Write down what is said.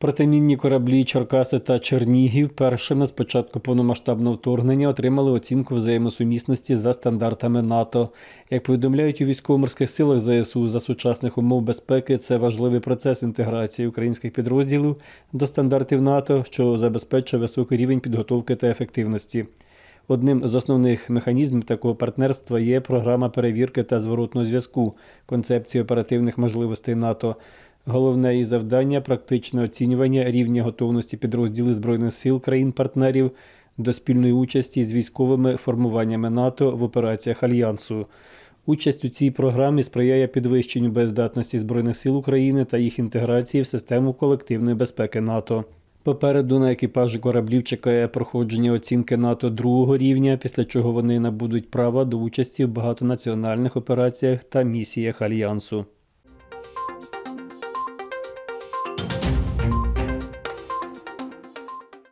Протимінні кораблі Черкаси та Чернігів першими з початку повномасштабного вторгнення отримали оцінку взаємосумісності за стандартами НАТО. Як повідомляють у військово-морських силах ЗСУ за сучасних умов безпеки, це важливий процес інтеграції українських підрозділів до стандартів НАТО, що забезпечує високий рівень підготовки та ефективності. Одним з основних механізмів такого партнерства є програма перевірки та зворотного зв'язку, концепції оперативних можливостей НАТО. Головне її завдання практичне оцінювання рівня готовності підрозділів збройних сил країн-партнерів до спільної участі з військовими формуваннями НАТО в операціях альянсу. Участь у цій програмі сприяє підвищенню боєздатності збройних сил України та їх інтеграції в систему колективної безпеки НАТО. Попереду на екіпажі кораблів чекає проходження оцінки НАТО другого рівня, після чого вони набудуть права до участі в багатонаціональних операціях та місіях альянсу.